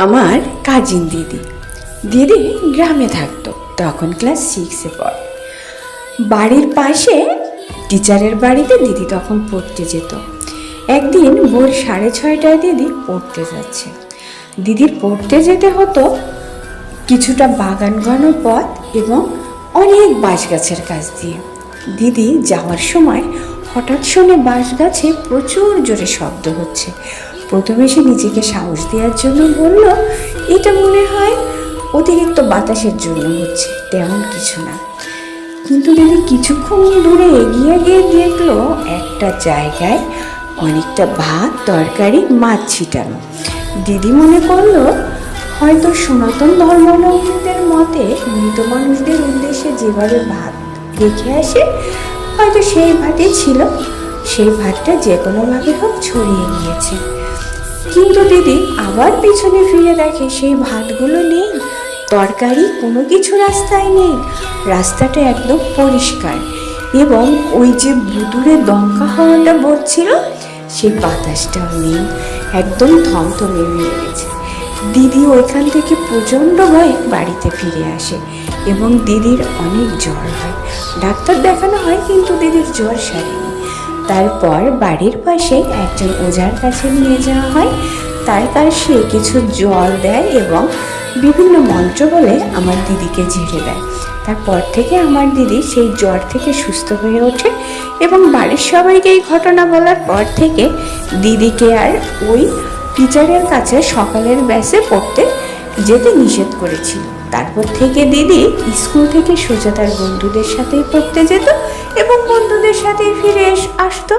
আমার কাজিন দিদি। দিদি গ্রামে থাকতো, তখন ক্লাস সিক্সে পড়ে। বাড়ির পাশে টিচারের বাড়িতে দিদি তখন পড়তে যেত। একদিন ভোর সাড়ে ছয়টায় দিদি পড়তে যাচ্ছে। দিদির পড়তে যেতে হতো কিছুটা বাগান ঘন পথ এবং অনেক বাঁশ গাছের কাছ দিয়ে। দিদি যাওয়ার সময় হঠাৎ শুনে বাঁশ গাছে প্রচুর জোরে শব্দ হচ্ছে। প্রথমে সে নিজেকে সাহস দেওয়ার জন্য বলল, এটা মনে হয় অতিরিক্ত বাতাসের জন্য হচ্ছে, তেমন কিছু না। কিন্তু দিদি কিছুক্ষণ দূরে এগিয়ে গিয়ে দেখল একটা জায়গায় অনেকটা ভাত, তরকারি, মাছ ছিটানো। দিদি মনে করল, হয়তো সনাতন ধর্মাবলম্বীদের মতে মৃত মানুষদের উদ্দেশ্যে যেভাবে ভাত রেখে আসে, হয়তো সেই ভাতই ছিল। সেই ভাতটা যে কোনোভাবে হোক ছড়িয়ে গিয়েছে। কিন্তু দিদি আবার পিছনে ফিরে দেখে সেই ভাতগুলো নেই। তরকারি কোনো কিছু রাস্তায় নেই। রাস্তাটা একদম পরিষ্কার। এবং ওই যে ভুতুরে দমকা হাওয়াটা বলছিল সেই বাতাসটাও নেই। একদম থমথমে হয়ে গেছে। দিদি ওইখান থেকে প্রচণ্ড ভয়ে বাড়িতে ফিরে আসে এবং দিদির অনেক জ্বর হয়। ডাক্তার দেখানো হয় কিন্তু দিদির জ্বর সারেনি। তারপর বাড়ির পাশে একজন ওঝার কাছে নিয়ে যাওয়া হয়। তার কাছে কিছু জল দেয় এবং বিভিন্ন মন্ত্র বলে আমার দিদিকে ঝেড়ে দেয়। তারপর থেকে আমার দিদি সেই জ্বর থেকে সুস্থ হয়ে ওঠে এবং বাড়ির সবাইকে এই ঘটনা বলার পর থেকে দিদিকে আর ওই টিচারের কাছে সকালের ব্যাসে পড়তে যেতে নিষেধ করেছিল। তারপর থেকে দিদি স্কুল থেকে সোজা তার বন্ধুদের সাথেই পড়তে যেত এবং বন্ধুদের সাথেই ফিরে আসতো।